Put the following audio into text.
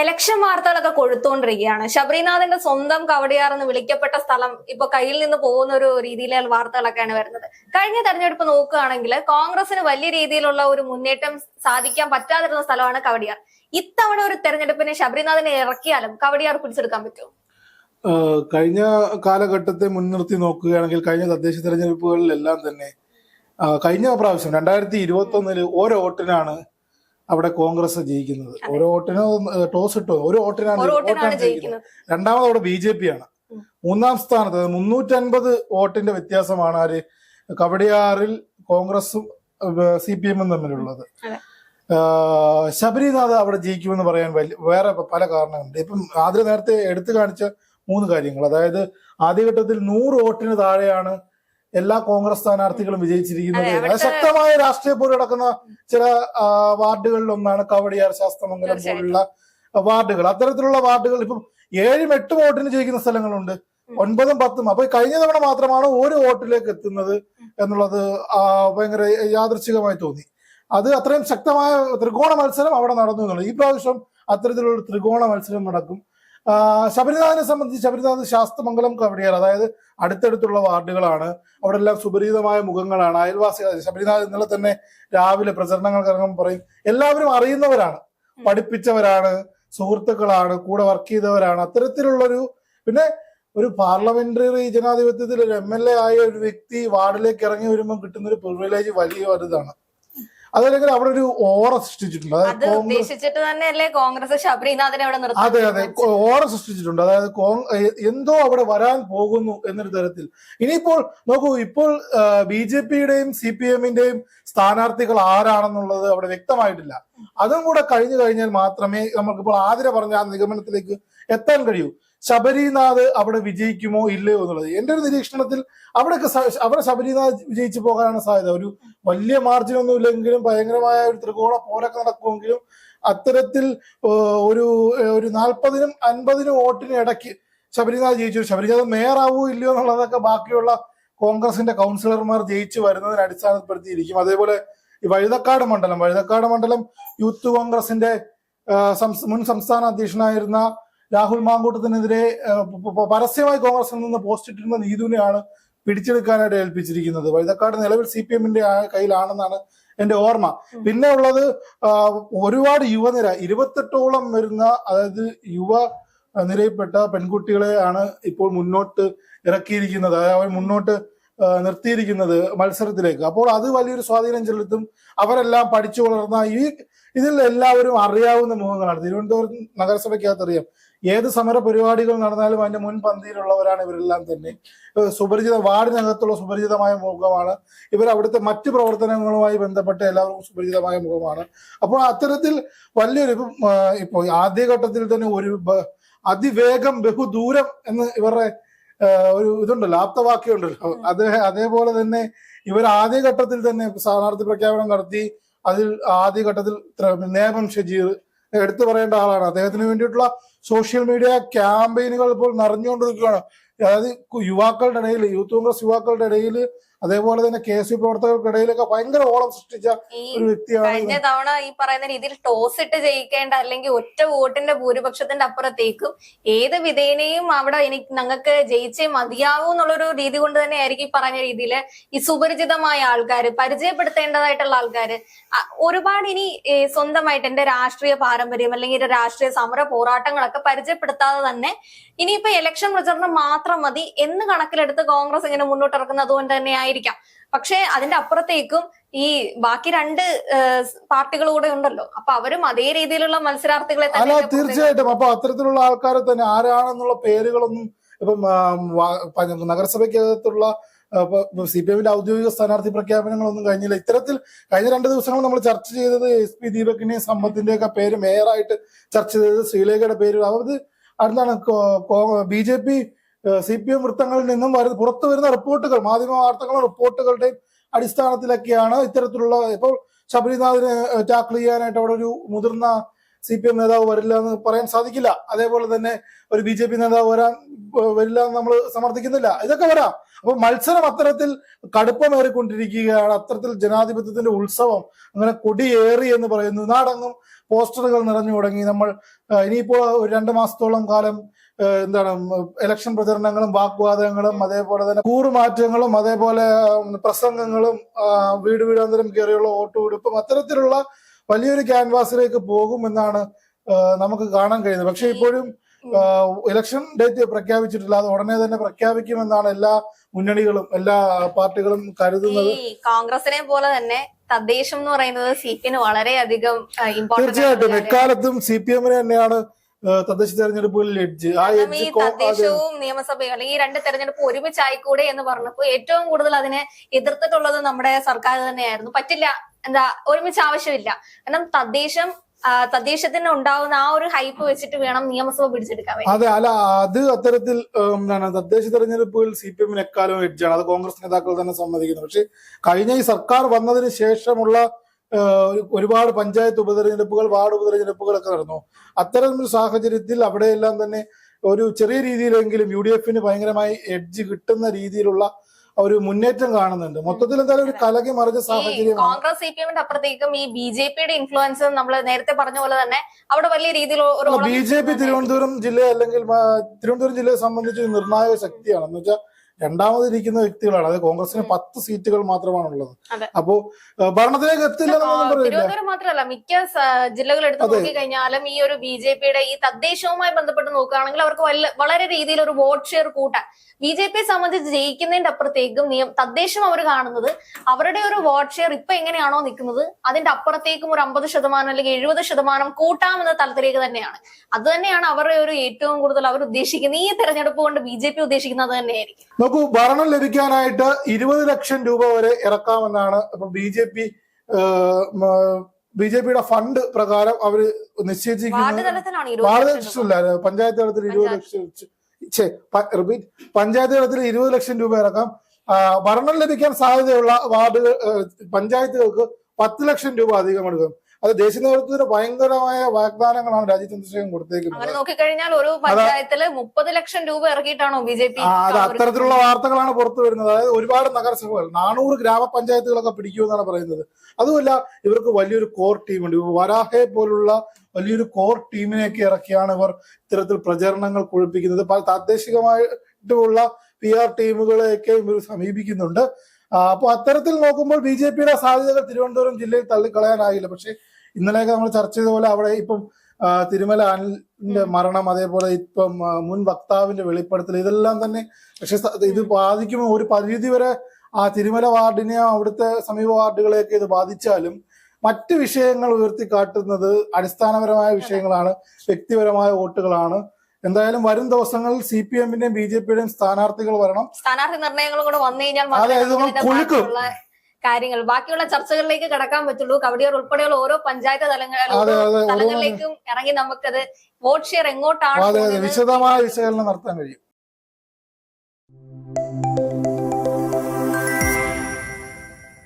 Election വാർത്തകളൊക്കെ കൊഴുത്തുകൊണ്ടിരിക്കുകയാണ്. ശബരിനാഥിന്റെ സ്വന്തം കവടിയാർ എന്ന് വിളിക്കപ്പെട്ട സ്ഥലം ഇപ്പൊ കയ്യിൽ നിന്ന് പോകുന്ന ഒരു രീതിയിലുള്ള വാർത്തകളൊക്കെയാണ് വരുന്നത്. കഴിഞ്ഞ തെരഞ്ഞെടുപ്പ് നോക്കുകയാണെങ്കിൽ കോൺഗ്രസിന് വലിയ രീതിയിലുള്ള ഒരു മുന്നേറ്റം സാധിക്കാൻ പറ്റാതിരുന്ന സ്ഥലമാണ് കവടിയാർ. ഇത്തവണ ഒരു തെരഞ്ഞെടുപ്പിനെ ശബരിനാഥിനെ ഇറക്കിയാലും കവടിയാർ പിടിച്ചെടുക്കാൻ പറ്റുമോ? കഴിഞ്ഞ കാലഘട്ടത്തെ മുൻനിർത്തി നോക്കുകയാണെങ്കിൽ കഴിഞ്ഞ തദ്ദേശ തെരഞ്ഞെടുപ്പുകളിലെല്ലാം തന്നെ കഴിഞ്ഞ പ്രാവശ്യം രണ്ടായിരത്തി ഇരുപത്തി ഒന്നിൽ ഓരോ വോട്ടിനാണ് അവിടെ കോൺഗ്രസ് ജയിക്കുന്നത്. ഓരോ വോട്ടിനും ടോസ് ഇട്ടു. ഒരു വോട്ടിനാണ് വോട്ടാണ് ജയിക്കുന്നത്. രണ്ടാമത് അവിടെ ബി ജെ പി ആണ് മൂന്നാം സ്ഥാനത്ത് മുന്നൂറ്റൻപത് വോട്ടിന്റെ വ്യത്യാസമാണ് ആര്? കവടിയാറിൽ കോൺഗ്രസും സി പി എമ്മും തമ്മിലുള്ളത്. ശബരിനാഥ് അവിടെ ജയിക്കുമെന്ന് പറയാൻ വലിയ വേറെ പല കാരണങ്ങളുണ്ട്. ഇപ്പം ആദ്യ നേരത്തെ എടുത്തു കാണിച്ച മൂന്ന് കാര്യങ്ങൾ. അതായത് ആദ്യഘട്ടത്തിൽ നൂറ് വോട്ടിന് താഴെയാണ് എല്ലാ കോൺഗ്രസ് സ്ഥാനാർത്ഥികളും വിജയിച്ചിരിക്കുന്നത് ശക്തമായ രാഷ്ട്രീയ പോര് നടക്കുന്ന ചില വാർഡുകളിൽ ഒന്നാണ് കവടിയാർ ശാസ്ത്രമംഗലം പോലുള്ള വാർഡുകൾ. അത്തരത്തിലുള്ള വാർഡുകൾ ഇപ്പം ഏഴും എട്ടും വോട്ടിന് ജയിക്കുന്ന സ്ഥലങ്ങളുണ്ട്. ഒൻപതും പത്തും. അപ്പൊ കഴിഞ്ഞ തവണ മാത്രമാണ് ഒരു വോട്ടിലേക്ക് എത്തുന്നത് എന്നുള്ളത് ഭയങ്കര യാദൃച്ഛികമായി തോന്നി. അത് അത്രയും ശക്തമായ ത്രികോണ മത്സരം അവിടെ നടന്നു എന്നുള്ളത്. ഈ പ്രാവശ്യം അത്തരത്തിലുള്ള ത്രികോണ മത്സരം നടക്കും. ശബരിനാഥിനെ സംബന്ധിച്ച് ശബരിനാഥ് ശാസ്തമംഗലം കവടിയാർ അതായത് അടുത്തടുത്തുള്ള വാർഡുകളാണ്. അവിടെ എല്ലാം സുപരിചിതമായ മുഖങ്ങളാണ്. അയൽവാസികൾ ശബരിനാഥ് ഇന്നലെ തന്നെ രാവിലെ പ്രചരണങ്ങൾക്ക് ഇറങ്ങുമ്പോൾ പറയും എല്ലാവരും അറിയുന്നവരാണ്. പഠിപ്പിച്ചവരാണ്. സുഹൃത്തുക്കളാണ്. കൂടെ വർക്ക് ചെയ്തവരാണ്. അത്തരത്തിലുള്ളൊരു പിന്നെ ഒരു പാർലമെന്ററി ജനാധിപത്യത്തിൽ ഒരു എം എൽ എ ആയ ഒരു വ്യക്തി വാർഡിലേക്ക് ഇറങ്ങി വരുമ്പോൾ കിട്ടുന്ന ഒരു പ്രിവിലേജ് വലിയ വലുതാണ്. അതല്ലെങ്കിൽ അവിടെ ഒരു ഓറ സൃഷ്ടിച്ചിട്ടുണ്ട്. അത് അതായത് കോൺഗ്രസ് ഉദ്ദേശിച്ചിട്ട് തന്നെയല്ലേ കോൺഗ്രസ് ശബരിനാഥിനെ അവിടെ അതെ അതെ. ഓറ സൃഷ്ടിച്ചിട്ടുണ്ട്. അതായത് എന്തോ അവിടെ വരാൻ പോകുന്നു എന്നൊരു തരത്തിൽ. ഇനിയിപ്പോൾ നോക്കൂ ഇപ്പോൾ ബി ജെ പിയുടെയും സി പി എമ്മിന്റെയും സ്ഥാനാർത്ഥികൾ ആരാണെന്നുള്ളത് അവിടെ വ്യക്തമായിട്ടില്ല. അതും കൂടെ കഴിഞ്ഞു കഴിഞ്ഞാൽ മാത്രമേ നമുക്കിപ്പോൾ ആതിര പറഞ്ഞ ആ നിഗമനത്തിലേക്ക് എത്താൻ കഴിയൂ. ശബരിനാഥ് അവിടെ വിജയിക്കുമോ ഇല്ലയോ എന്നുള്ളത്. എന്റെ ഒരു നിരീക്ഷണത്തിൽ അവിടെയൊക്കെ അവിടെ ശബരിനാഥ് വിജയിച്ചു പോകാനാണ് സാധ്യത. ഒരു വലിയ മാർജിൻ ഒന്നും ഇല്ലെങ്കിലും ഭയങ്കരമായ ഒരു ത്രികോണ പോരൊക്കെ നടക്കുമെങ്കിലും അത്തരത്തിൽ ഒരു ഒരു നാൽപ്പതിനും അൻപതിനും വോട്ടിന് ഇടയ്ക്ക് ശബരിനാഥ് ജയിച്ചു. ശബരിനാഥ് മേയർ ആവൂ ഇല്ലയോ എന്നുള്ളതൊക്കെ ബാക്കിയുള്ള കോൺഗ്രസിന്റെ കൗൺസിലർമാർ ജയിച്ചു വരുന്നതിനെ അടിസ്ഥാനപ്പെടുത്തിയിരിക്കും. അതേപോലെ ഈ വഴുതക്കാട് മണ്ഡലം. വഴുതക്കാട് മണ്ഡലം യൂത്ത് കോൺഗ്രസിന്റെ മുൻ സംസ്ഥാന അധ്യക്ഷനായിരുന്ന രാഹുൽ മാങ്കൂട്ടത്തിനെതിരെ പരസ്യമായി കോൺഗ്രസിൽ നിന്ന് പോസ്റ്റ് ഇട്ടിരുന്ന നീതുവിനെയാണ് പിടിച്ചെടുക്കാനായിട്ട് ഏൽപ്പിച്ചിരിക്കുന്നത്. വഴുതക്കാട് നിലവിൽ സി പി എമ്മിന്റെ കയ്യിലാണെന്നാണ് എന്റെ ഓർമ്മ. പിന്നെ ഉള്ളത് ഒരുപാട് യുവനിര ഇരുപത്തെട്ടോളം വരുന്ന അതായത് യുവ നിരയിൽപ്പെട്ട പെൺകുട്ടികളെ ആണ് ഇപ്പോൾ മുന്നോട്ട് ഇറക്കിയിരിക്കുന്നത്. അതായത് അവർ മുന്നോട്ട് നിർത്തിയിരിക്കുന്നത് മത്സരത്തിലേക്ക്. അപ്പോൾ അത് വലിയൊരു സ്വാധീനം ചെലുത്തും. അവരെല്ലാം പഠിച്ചു വളർന്ന ഈ ഇതിൽ എല്ലാവരും അറിയാവുന്ന മുഖങ്ങളാണ്. തിരുവനന്തപുരം നഗരസഭയ്ക്കകത്ത് അറിയാം ഏത് സമര പരിപാടികൾ നടന്നാലും അതിന്റെ മുൻപന്തിയിലുള്ളവരാണ് ഇവരെല്ലാം തന്നെ. സുപരിചിത വാർഡിനകത്തുള്ള സുപരിചിതമായ മുഖമാണ്. ഇവർ അവിടുത്തെ മറ്റു പ്രവർത്തനങ്ങളുമായി ബന്ധപ്പെട്ട എല്ലാവർക്കും സുപരിചിതമായ മുഖമാണ്. അപ്പോൾ അത്തരത്തിൽ വലിയൊരു ഇപ്പോൾ ആദ്യഘട്ടത്തിൽ തന്നെ ഒരു അതിവേഗം ബഹുദൂരം എന്ന് ഇവരുടെ ഒരു ഇതുണ്ടല്ലോ ആപ്തവാക്യമുണ്ടല്ലോ. അത് അതേപോലെ തന്നെ ഇവർ ആദ്യഘട്ടത്തിൽ തന്നെ സ്ഥാനാർത്ഥി പ്രഖ്യാപനം നടത്തി അതിൽ ആദ്യഘട്ടത്തിൽ നേമം ഷജീർ എടുത്തു പറയേണ്ട ആളാണ്. അദ്ദേഹത്തിന് വേണ്ടിയിട്ടുള്ള സോഷ്യൽ മീഡിയ ക്യാമ്പയിനുകൾ ഇപ്പോൾ നിറഞ്ഞുകൊണ്ടിരിക്കുകയാണ്. അതായത് യുവാക്കളുടെ ഇടയിൽ യൂത്ത് കോൺഗ്രസ് യുവാക്കളുടെ ഇടയിൽ അതേപോലെ തന്നെ കെ എസ് യു പ്രവർത്തകർക്കിടയിലൊക്കെ ഭയങ്കര ഓളം സൃഷ്ടിച്ച ഒരു വ്യക്തിയാണ് കഴിഞ്ഞ തവണ ഈ പറയുന്ന രീതിയിൽ ടോസ് ഇട്ട് ജയിക്കേണ്ട അല്ലെങ്കിൽ ഒറ്റ വോട്ടിന്റെ ഭൂരിപക്ഷത്തിന്റെ അപ്പുറത്തേക്കും ഏത് വിധേനയും അവിടെ എനിക്ക് ഞങ്ങൾക്ക് ജയിച്ചേ മതിയാവൂ എന്നുള്ളൊരു രീതി കൊണ്ട് തന്നെ ആയിരിക്കും ഈ പറഞ്ഞ രീതിയിൽ ഈ സുപരിചിതമായ ആൾക്കാർ പരിചയപ്പെടുത്തേണ്ടതായിട്ടുള്ള ആൾക്കാര് ഒരുപാട് ഇനി സ്വന്തമായിട്ട് എന്റെ രാഷ്ട്രീയ പാരമ്പര്യം അല്ലെങ്കിൽ എന്റെ രാഷ്ട്രീയ സമര പോരാട്ടങ്ങളൊക്കെ പരിചയപ്പെടുത്താതെ തന്നെ ഇനിയിപ്പോ ഇലക്ഷൻ പ്രചരണം മാത്രം മതി എന്ന് കണക്കിലെടുത്ത് കോൺഗ്രസ് ഇങ്ങനെ മുന്നോട്ട് ഇറക്കുന്നത് കൊണ്ട് തന്നെ ആയിരിക്കാം പക്ഷേ അതിന്റെ അപ്പുറത്തേക്കും ഈ ബാക്കി രണ്ട് പാർട്ടികൾ കൂടെ ഉണ്ടല്ലോ. അപ്പൊ അവരും അതേ രീതിയിലുള്ള മത്സരാർത്ഥികളെ അല്ല തന്നെ തീർച്ചയായിട്ടും. അപ്പൊ അത്തരത്തിലുള്ള ആൾക്കാരെ തന്നെ ആരാണെന്നുള്ള പേരുകളൊന്നും ഇപ്പം നഗരസഭയ്ക്കകത്തുള്ള സി പി എമ്മിന്റെ ഔദ്യോഗിക സ്ഥാനാർത്ഥി പ്രഖ്യാപനങ്ങളൊന്നും കഴിഞ്ഞില്ല. ഇത്തരത്തിൽ കഴിഞ്ഞ രണ്ട് ദിവസങ്ങൾ നമ്മൾ ചർച്ച ചെയ്തത് എസ് പി ദീപകിന്റെയും സമ്പത്തിന്റെ ഒക്കെ പേര് മേയറായിട്ട് ചർച്ച ചെയ്തത് ശ്രീലേഖയുടെ പേര് അവർ എന്താണ് B J P C P M വൃത്തങ്ങളിൽ നിന്നും പുറത്തു വരുന്ന റിപ്പോർട്ടുകൾ മാധ്യമ വാർത്തകളും റിപ്പോർട്ടുകളുടെയും അടിസ്ഥാനത്തിലൊക്കെയാണ് ഇത്തരത്തിലുള്ള ഇപ്പോൾ ശബരിനാഥിനെ ടാക്കിൾ ചെയ്യാനായിട്ട് അവിടെ ഒരു മുതിർന്ന സി പി എം നേതാവ് വരില്ല എന്ന് പറയാൻ സാധിക്കില്ല. അതേപോലെ തന്നെ ഒരു ബി ജെ പി നേതാവ് വരാൻ വരില്ല എന്ന് നമ്മൾ സമർത്ഥിക്കുന്നില്ല. ഇതൊക്കെ വരാം. അപ്പൊ മത്സരം അത്തരത്തിൽ കടുപ്പമേറിക്കൊണ്ടിരിക്കുകയാണ്. അത്തരത്തിൽ ജനാധിപത്യത്തിന്റെ ഉത്സവം അങ്ങനെ കൊടിയേറി എന്ന് പറയുന്നു. നാടെങ്ങും പോസ്റ്ററുകൾ നിറഞ്ഞു തുടങ്ങി. നമ്മൾ ഇനിയിപ്പോൾ ഒരു രണ്ട് മാസത്തോളം കാലം എന്താണ് ഇലക്ഷൻ പ്രചരണങ്ങളും വാക്വാദങ്ങളും അതേപോലെ തന്നെ കൂറുമാറ്റങ്ങളും അതേപോലെ പ്രസംഗങ്ങളും വീട് വീടാന്തരം കയറിയുള്ള ഓട്ടുപിടിപ്പും അത്തരത്തിലുള്ള വലിയൊരു ക്യാൻവാസിലേക്ക് പോകും എന്നാണ് നമുക്ക് കാണാൻ കഴിയുന്നത്. പക്ഷെ ഇപ്പോഴും ഇലക്ഷൻ ഡേറ്റ് പ്രഖ്യാപിച്ചിട്ടില്ല. അത് ഉടനെ തന്നെ പ്രഖ്യാപിക്കുമെന്നാണ് എല്ലാ മുന്നണികളും എല്ലാ പാർട്ടികളും കരുതുന്നത്. കോൺഗ്രസിനെ പോലെ തന്നെ തദ്ദേശം എന്ന് പറയുന്നത് സി പി എം വളരെയധികം തീർച്ചയായിട്ടും. എക്കാലത്തും സി പി എമ്മിന് തന്നെയാണ് തദ്ദേശ തെരഞ്ഞെടുപ്പുകളിൽ എഡ്ജ്. ആ എഡ്ജ് തദ്ദേശവും നിയമസഭയും അല്ലെങ്കിൽ ഈ രണ്ട് തെരഞ്ഞെടുപ്പ് ഒരുമിച്ച് ആയിക്കൂടെ എന്ന് പറഞ്ഞപ്പോൾ ഏറ്റവും കൂടുതൽ അതിനെ എതിർത്തിട്ടുള്ളത് നമ്മുടെ സർക്കാർ തന്നെയായിരുന്നു. പറ്റില്ല. എന്താ ഒരുമിച്ച് ആവശ്യമില്ല. കാരണം തദ്ദേശം തദ്ദേശത്തിന് ഉണ്ടാവുന്ന ആ ഒരു ഹൈപ്പ് വെച്ചിട്ട് വേണം നിയമസഭ പിടിച്ചെടുക്കാൻ അതെ അല്ല അത് അത്തരത്തിൽ എന്താണ് തദ്ദേശ തെരഞ്ഞെടുപ്പുകൾ സി പി എമ്മിന് എക്കാലം എഡ്ജാണ് അത് കോൺഗ്രസ് നേതാക്കൾ തന്നെ സമ്മതിക്കുന്നു. പക്ഷെ കഴിഞ്ഞ ഈ സർക്കാർ വന്നതിന് ശേഷമുള്ള ഒരുപാട് പഞ്ചായത്ത് ഉപതെരഞ്ഞെടുപ്പുകൾ വാർഡ് ഉപതെരഞ്ഞെടുപ്പുകളൊക്കെ നടന്നു. അത്തരം ഒരു സാഹചര്യത്തിൽ അവിടെയെല്ലാം തന്നെ ഒരു ചെറിയ രീതിയിലെങ്കിലും യു ഡി എഫിന് ഭയങ്കരമായി എഡ്ജ് കിട്ടുന്ന രീതിയിലുള്ള ഒരു മുന്നേറ്റം കാണുന്നുണ്ട്. മൊത്തത്തിൽ എന്തായാലും ഒരു കലകി മറിഞ്ഞ സാഹചര്യം കോൺഗ്രസ് സി പി എമ്മിന്റെ അപ്പുറത്തേക്കും ഈ ബി ജെ പിയുടെ ഇൻഫ്ലുവൻസ് നമ്മൾ നേരത്തെ പറഞ്ഞ പോലെ തന്നെ അവിടെ വലിയ രീതിയിൽ ബി ജെ പി തിരുവനന്തപുരം ജില്ല അല്ലെങ്കിൽ തിരുവനന്തപുരം ജില്ലയെ സംബന്ധിച്ച് നിർണായക ശക്തിയാണ്. എന്ന് വെച്ചാൽ രണ്ടാമതിരിക്കുന്ന വ്യക്തികളാണ്. അതായത് കോൺഗ്രസിന്. പത്ത് സീറ്റുകൾ മാത്രമാണ് ഉള്ളത്. അപ്പോ ഭരണത്തിലേക്ക് എത്തില്ല തിരുവനന്തപുരം മാത്രമല്ല മിക്ക ജില്ലകൾ എടുത്ത് നോക്കി കഴിഞ്ഞാലും ഈ ഒരു ബി ജെ പിയുടെ ഈ തദ്ദേശവുമായി ബന്ധപ്പെട്ട് നോക്കുകയാണെങ്കിൽ അവർക്ക് വളരെ രീതിയിൽ ഒരു വോട്ട് ഷെയർ കൂട്ടാൻ ബി ജെ പിയെ സംബന്ധിച്ച് ജയിക്കുന്നതിന്റെ അപ്പുറത്തേക്കും നിയം തദ്ദേശം അവർ കാണുന്നത് അവരുടെ ഒരു വോട്ട് ഷെയർ ഇപ്പൊ എങ്ങനെയാണോ നിൽക്കുന്നത് അതിന്റെ അപ്പുറത്തേക്കും ഒരു അമ്പത് ശതമാനം അല്ലെങ്കിൽ എഴുപത് ശതമാനം കൂട്ടാമെന്ന തലത്തിലേക്ക് തന്നെയാണ്. അത് തന്നെയാണ് അവരുടെ ഒരു ഏറ്റവും കൂടുതൽ അവർ ഉദ്ദേശിക്കുന്നത് ഈ തെരഞ്ഞെടുപ്പ് കൊണ്ട് ബി ജെ പി ഉദ്ദേശിക്കുന്നത് തന്നെയായിരിക്കും. നോക്കൂ ഭരണം ലഭിക്കാനായിട്ട് ഇരുപത് ലക്ഷം രൂപ വരെ ഇറക്കാമെന്നാണ് ഇപ്പൊ B J P B J പിയുടെ ഫണ്ട് പ്രകാരം അവർ വാർഡ് നിശ്ചയിച്ചിരിക്കുന്നത് വാർഡ്. ലക്ഷമല്ല പഞ്ചായത്ത് തലത്തിൽ ഇരുപത് ലക്ഷം റിപ്പീറ്റ്. പഞ്ചായത്ത് തലത്തിൽ ഇരുപത് ലക്ഷം രൂപ ഇറക്കാം. ഭരണം ലഭിക്കാൻ സാധ്യതയുള്ള വാർഡുകൾ പഞ്ചായത്തുകൾക്ക് പത്ത് ലക്ഷം രൂപ അധികം എടുക്കും. അത് ദേശീയ നേതൃത്വത്തിന് ഭയങ്കരമായ വാഗ്ദാനങ്ങളാണ് രാജ്യ ചന്ദ്രശേഖരൻ കൊടുത്തേക്കുന്നത്. നോക്കിക്കഴിഞ്ഞാൽ ഒരു പഞ്ചായത്തിൽ മുപ്പത് ലക്ഷം രൂപ ഇറക്കിയിട്ടാണോ ബി ജെ പി അത് അത്തരത്തിലുള്ള വാർത്തകളാണ് പുറത്തു വരുന്നത്. അതായത് ഒരുപാട് നഗരസഭകൾ നാനൂറ് ഗ്രാമപഞ്ചായത്തുകളൊക്കെ പിടിക്കുമെന്നാണ് പറയുന്നത്. അതുമല്ല ഇവർക്ക് വലിയൊരു കോർ ടീമുണ്ട്. വരാഹെ പോലുള്ള വലിയൊരു കോർ ടീമിനെയൊക്കെ ഇറക്കിയാണ് ഇവർ ഇത്തരത്തിൽ പ്രചരണങ്ങൾ കൊഴുപ്പിക്കുന്നത്. പല പ്രാദേശികമായിട്ടുള്ള പി ആർ ടീമുകളെയൊക്കെ ഇവർ സമീപിക്കുന്നുണ്ട്. ആ, അപ്പൊ അത്തരത്തിൽ നോക്കുമ്പോൾ ബി ജെ പിയുടെ സാധ്യതകൾ തിരുവനന്തപുരം ജില്ലയിൽ തള്ളിക്കളയാനാകില്ല പക്ഷെ ഇന്നലെയൊക്കെ നമ്മൾ ചർച്ച ചെയ്ത പോലെ അവിടെ ഇപ്പം തിരുമല അനിലിന്റെ മരണം അതേപോലെ ഇപ്പം മുൻ വക്താവിന്റെ വെളിപ്പെടുത്തൽ ഇതെല്ലാം തന്നെ പക്ഷെ ഇത് ബാധിക്കുമ്പോൾ ഒരു പരിധി വരെ ആ തിരുമല വാർഡിനെ അവിടുത്തെ സമീപ വാർഡുകളെയൊക്കെ ഇത് ബാധിച്ചാലും മറ്റ് വിഷയങ്ങൾ ഉയർത്തി ഉയർത്തിക്കാട്ടുന്നത് അടിസ്ഥാനപരമായ വിഷയങ്ങളാണ് വ്യക്തിപരമായ വോട്ടുകളാണ്. എന്തായാലും വരും ദിവസങ്ങളിൽ സി പി എമ്മിന്റെയും ബി ജെ പിയുടെയും സ്ഥാനാർത്ഥികൾ വരണം. സ്ഥാനാർത്ഥി നിർണയങ്ങളും കൂടെ വന്നു കഴിഞ്ഞാൽ കാര്യങ്ങൾ. ബാക്കിയുള്ള ചർച്ചകളിലേക്ക് കടക്കാൻ പറ്റുള്ളൂ. കവടിയാർ ഉൾപ്പെടെയുള്ള ഓരോ പഞ്ചായത്ത് തലങ്ങളിലേക്കും ഇറങ്ങി നമുക്കത് വോട്ട് ഷെയർ എങ്ങോട്ടാണ് വിശദമായ വിശകലനം നടത്താൻ കഴിയും.